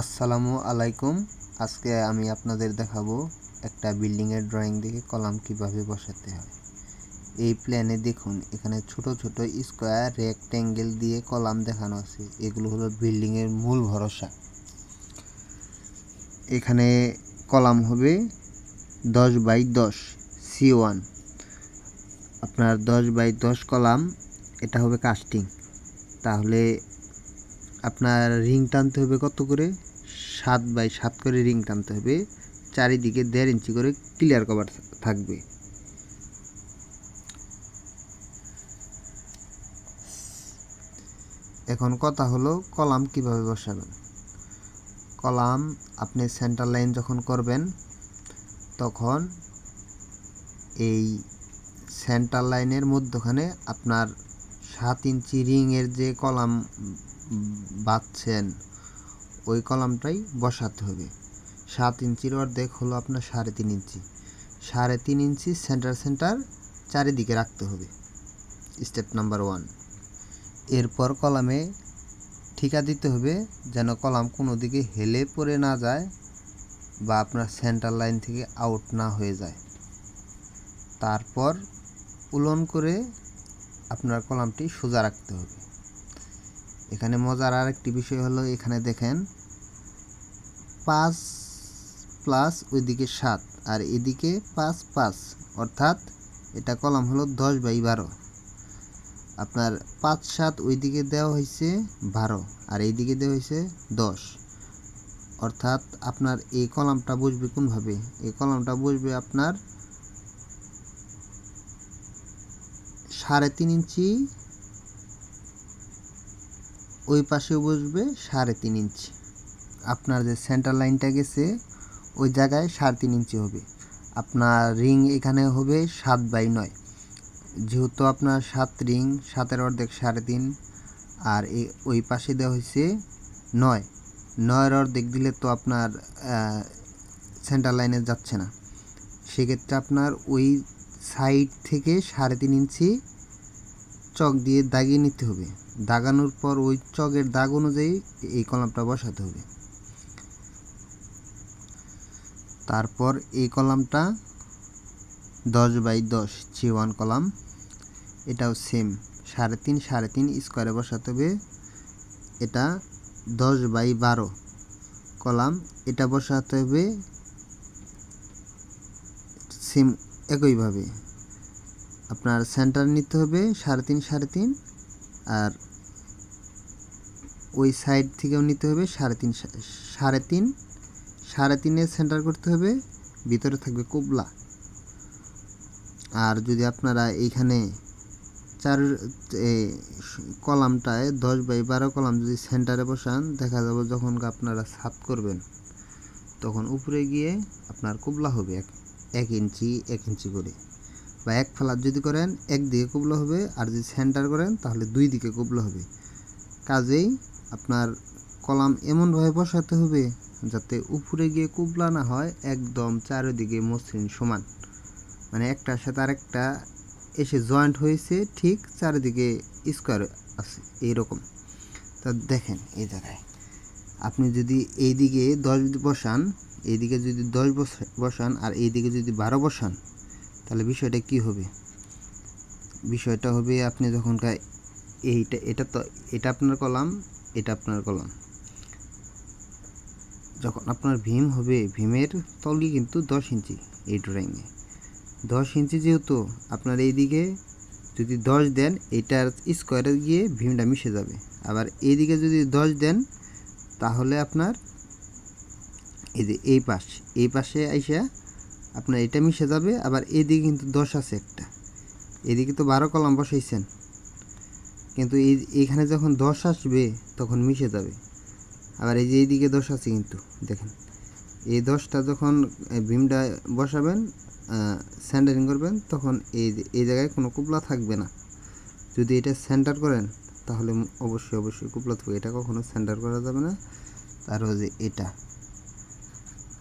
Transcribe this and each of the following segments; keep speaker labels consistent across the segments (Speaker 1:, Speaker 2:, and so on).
Speaker 1: আসসালামু আলাইকুম। আজকে আমি আপনাদের দেখাবো একটা বিল্ডিংয়ের ড্রয়িং দেখে কলাম কীভাবে বসাতে হয়। এই প্ল্যানে দেখুন, এখানে ছোট ছোট স্কোয়ার, রেক্ট্যাঙ্গেল দিয়ে কলাম দেখানো আছে। এগুলো হলো বিল্ডিংয়ের মূল ভরসা। এখানে কলাম হবে দশ বাই দশ, সি ওয়ান। আপনার দশ বাই দশ কলাম, এটা হবে কাস্টিং। তাহলে আপনার রিং টানতে হবে কত করে? সাত বাই সাত করে রিং টানতে হবে। চারিদিকে দেড় ইঞ্চি করে ক্লিয়ার কভার থাকবে। এখন কথা হলো কলাম কীভাবে বসাবেন? কলাম আপনি সেন্টার লাইন যখন করবেন, তখন এই সেন্টার লাইনের মধ্যখানে আপনার সাত ইঞ্চি রিংয়ের যে কলাম বাঁধছেন, ওই কলামটাই বসাতে হবে। সাত ইঞ্চির অর্ধেক হলো আপনার সাড়ে তিন ইঞ্চি। সাড়ে তিন ইঞ্চি সেন্টার সেন্টার চারিদিকে রাখতে হবে। Step number one. এরপর কলামে ঠিকা দিতে হবে যেন কলাম কোনো দিকে হেলে পড়ে না যায় বা আপনার সেন্টার লাইন থেকে আউট না হয়ে যায়। তারপর উলন করে আপনার কলামটি সোজা রাখতে হবে। এখানে মজার আরেকটি বিষয় হলো এখানে দেখেন পাঁচ প্লাস ওইদিকে সাত আর এদিকে পাঁচ পাঁচ, অর্থাৎ এটা কলাম হলো দশ বাই বারো। আপনার পাঁচ সাত ওইদিকে দেওয়া হয়েছে বারো আর এইদিকে দেওয়া হয়েছে দশ। অর্থাৎ আপনার এই কলামটা বসবে কোনভাবে? এই কলামটা বসবে আপনার সাড়ে তিন ইঞ্চি ওই পাশেও বসবে সাড়ে তিন ইঞ্চি। আপনার যে সেন্টার লাইনটা গেছে, ওই জায়গায় সাড়ে তিন ইঞ্চি হবে। আপনার রিং এখানে হবে সাত বাই নয়। যেহেতু আপনার সাত রিং সাতের অর্ধেক সাড়ে তিন, আর এই ওই পাশে দেওয়া হয়েছে নয়। নয়ের অর্ধেক দিলে তো আপনার সেন্টার লাইনে যাচ্ছে না। সেক্ষেত্রে আপনার ওই সাইড থেকে সাড়ে তিন ইঞ্চি চক দিয়ে দাগিয়ে নিতে হবে। দাগানোর পর ওই চকের দাগ অনুযায়ী এই কলামটা বসাতে হবে। তারপর এই কলামটা দশ বাই দশ জি ওয়ান কলাম, এটাও সেম সাড়ে তিন সাড়ে তিন স্কোয়ারে বসাতে হবে। এটা দশ বাই বারো কলাম, এটা বসাতে হবে সেম একইভাবে। আপনার সেন্টার নিতে হবে সাড়ে তিন সাড়ে তিন আর ওই সাইড থেকেও নিতে হবে সাড়ে তিন সাড়ে তিন, সাড়ে তিনের সেন্টার করতে হবে, ভিতরে থাকবে কুবলা। আর যদি আপনারা এইখানে চার কলামটায় দশ বাই বারো কলাম যদি সেন্টারে বসান, দেখা যাবে যখন আপনারা ছাদ করবেন, তখন উপরে গিয়ে আপনার কুবলা হবে এক এক ইঞ্চি এক ইঞ্চি করে। বা এক ফেলার যদি করেন একদিকে কুবলা হবে, আর যদি সেন্টার করেন, তাহলে দুই দিকে কুবলা হবে। কাজেই আপনার কলাম এমনভাবে বসাতে হবে যাতে উপরে গিয়ে কুবলা না হয়, একদম চারিদিকে মসৃণ সমান। মানে একটার সাথে আরেকটা এসে জয়েন্ট হয়েছে, ঠিক চারিদিকে স্কোয়ার আছে, এইরকম। তা দেখেন এই জায়গায়। আপনি যদি এই দিকে দশ বসান, এইদিকে যদি দশ বসান, আর এইদিকে যদি বারো বসান তাহলে বিষয়টা কি হবে? বিষয়টা হবে আপনি যখন এইটা, এটা তো, এটা আপনার কলাম, এটা আপনার কলাম। যখন আপনার ভীম হবে, ভীমের তলই কিন্তু দশ ইঞ্চি এই ড্রয়িংয়ে দশ ইঞ্চি যেহেতু আপনার এইদিকে যদি দশ দেন, এইটার স্কোয়ারে গিয়ে ভীমটা মিশে যাবে। আবার এইদিকে যদি দশ দেন, তাহলে আপনার এই যে এই পাশ, এই পাশে আইসা আপনার এটা মিশে যাবে, আবার এদিকে কিন্তু দশ আছে একটা। এদিকে তো বারো কলাম বসাইছেন। কিন্তু এই এখানে যখন দশ আসবে, তখন মিশে যাবে। আবার এই যে এইদিকে দশ আছে কিন্তু, দেখেন। এই দশটা যখন ভীমটা বসাবেন স্যান্ডারিং করবেন, তখন এই এই জায়গায় কোনো কুপলা থাকবে না। যদি এটা সেন্টার করেন, তাহলে অবশ্যই অবশ্যই কুপলা থাকবে। এটা কখনো সেন্টার করা যাবে না। তার যে এটা।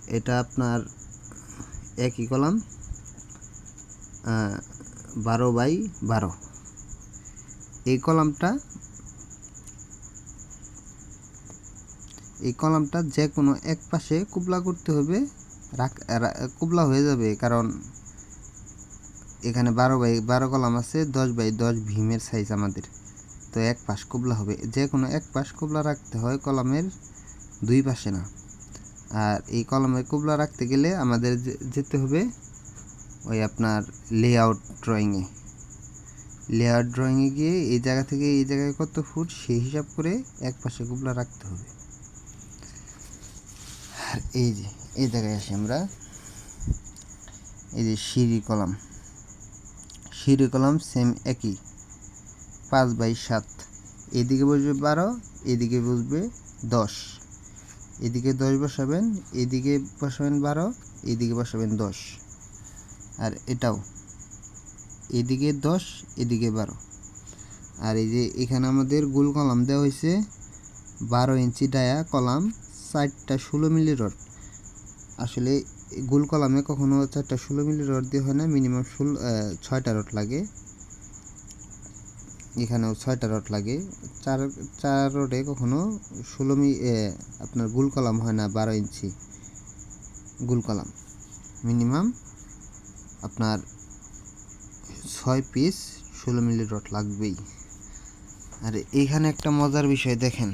Speaker 1: এটা আপনার একই কলাম বারো বাই বারো। এই কলামটা এই কলামটা যে কোনো এক পাশে কুবলা করতে হবে, রাখ কুবলা হয়ে যাবে, কারণ এখানে বারো বাই, বারো কলাম আছে, দশ বাই দশ ভীমের সাইজ আমাদের। তো এক পাশ কুবলা হবে, যে কোনো এক পাশ কুবলা রাখতে হয় কলামের দুই পাশে না। আর এই কলমের কুবলা রাখতে গেলে আমাদের যেতে হবে ওই আপনার লেআউট ড্রয়িংয়ে লেআউট ড্রয়িংয়ে গিয়ে এই জায়গা থেকে এই জায়গায় কত ফুট সেই হিসাব করে এক পাশে কুবলা রাখতে হবে। আর এই যে, এই জায়গায় আসি আমরা। এই যে সিঁড়ি কলাম। সিঁড়ি কলাম সেম একই, পাঁচ বাই সাত। এদিকে বসবে বারো, এদিকে বসবে দশ। এদিকে দশ বসাবেন, এদিকে বসাবেন বারো, এদিকে বসাবেন দশ। আর এটাও, এদিকে দশ, এদিকে বারো। আর এই যে এখানে আমাদের গোল কলাম দেওয়া হয়েছে, বারো ইঞ্চি ডায়া কলাম, চারটা ষোলো মিলি রড। আসলে গোল কলামে কখনো চারটা ষোলো মিলি রড দিয়ে হয় না, মিনিমাম ষোলো ছয়টা রড লাগে। এখানেও ছয়টা রড লাগে। চার চার রডে কখনো ষোলো মি আপনার গোল কলাম হয় না বারো ইঞ্চি গোল কলাম। মিনিমাম আপনার ছয় পিস ষোলো মিলি রড লাগবেই। আর এখানে একটা মজার বিষয় দেখেন।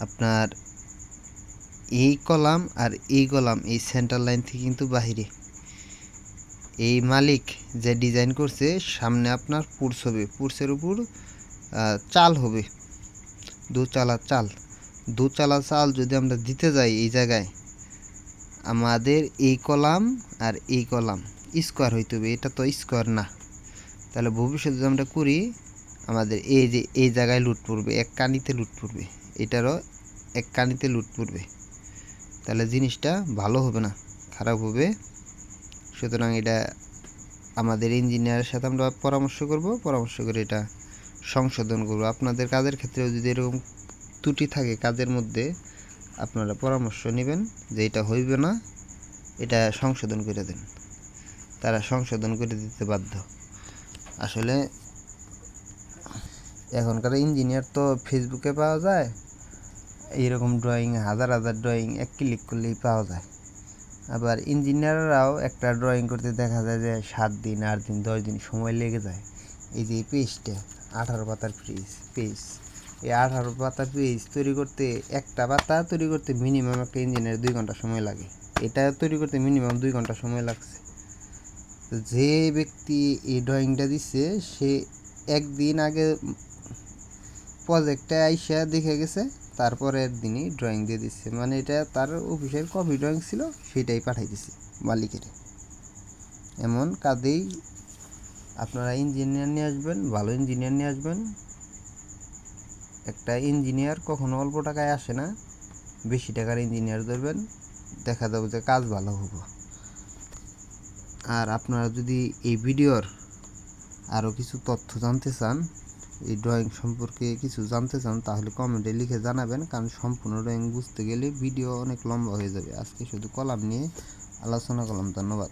Speaker 1: আপনার এই কলাম আর এই কলাম এই সেন্টার লাইন থেকে কিন্তু বাহিরে। এই মালিক যে ডিজাইন করছে, সামনে আপনার পুরস হবে পুরসের উপর চাল হবে। দু চালা। চাল দু চালা চাল যদি আমরা দিতে যাই এই জায়গায়, আমাদের এই কলাম আর এই কলাম স্কোয়ার হইতে হবে। এটা তো স্কোয়ার না। তাহলে ভবিষ্যতে যদি আমরা করি, আমাদের এই যে, এই জায়গায় লুট পড়বে, এক কানিতে লুট পড়বে। এটারও এক কানিতে লুট পড়বে। তাহলে জিনিসটা ভালো হবে না, খারাপ হবে। সুতরাং এটা আমাদের ইঞ্জিনিয়ারের সাথে আমরা পরামর্শ করব, পরামর্শ করে এটা সংশোধন করব। আপনাদের কাজের ক্ষেত্রেও যদি এরকম ত্রুটি থাকে কাজের মধ্যে, আপনারা পরামর্শ নেবেন যে এটা হইবে না, এটা সংশোধন করে দেন। তারা সংশোধন করে দিতে বাধ্য। আসলে এখনকার ইঞ্জিনিয়ার তো ফেসবুকে পাওয়া যায়, এইরকম ড্রয়িং হাজার হাজার ড্রয়িং এক ক্লিক করলেই পাওয়া যায়। আবার ইঞ্জিনিয়াররাও একটা ড্রয়িং করতে দেখা যায় যে সাত দিন, আট দিন, দশ দিন সময় লেগে যায়। এই যে পেজটা আঠারো পাতার পেজ পেজ এই আঠারো পাতার পেজ তৈরি করতে, একটা পাতা তৈরি করতে মিনিমাম একটা ইঞ্জিনিয়ার দুই ঘণ্টা সময় লাগে। এটা তৈরি করতে মিনিমাম দুই ঘণ্টা সময় লাগছে। যে ব্যক্তি এই ড্রয়িংটা দিচ্ছে সে একদিন আগে প্রজেক্টে আইসা দেখে গেছে তারপরের দিনই ড্রয়িং দিয়ে দিচ্ছে মানে এটা তার অফিসের কপি ড্রয়িং ছিল, সেটাই পাঠাই দিছে মালিকের। এমন কাজেই আপনারা ইঞ্জিনিয়ার নিয়ে আসবেন, ভালো ইঞ্জিনিয়ার নিয়ে আসবেন। একটা ইঞ্জিনিয়ার কখনো অল্প টাকায় আসে না, বেশি টাকার ইঞ্জিনিয়ার ধরবেন, দেখা যাবে যে কাজ ভালো হবে। আর আপনারা যদি এই ভিডিওর আরও কিছু তথ্য জানতে চান এই ড্রয়িং সম্পর্কে কিছু জানতে চান, তাহলে কমেন্টে লিখে জানাবেন। কারণ সম্পূর্ণ ড্রয়িং বুঝতে গেলে ভিডিও অনেক লম্বা হয়ে যাবে। আজকে শুধু কলাম নিয়ে আলোচনা করলাম। ধন্যবাদ।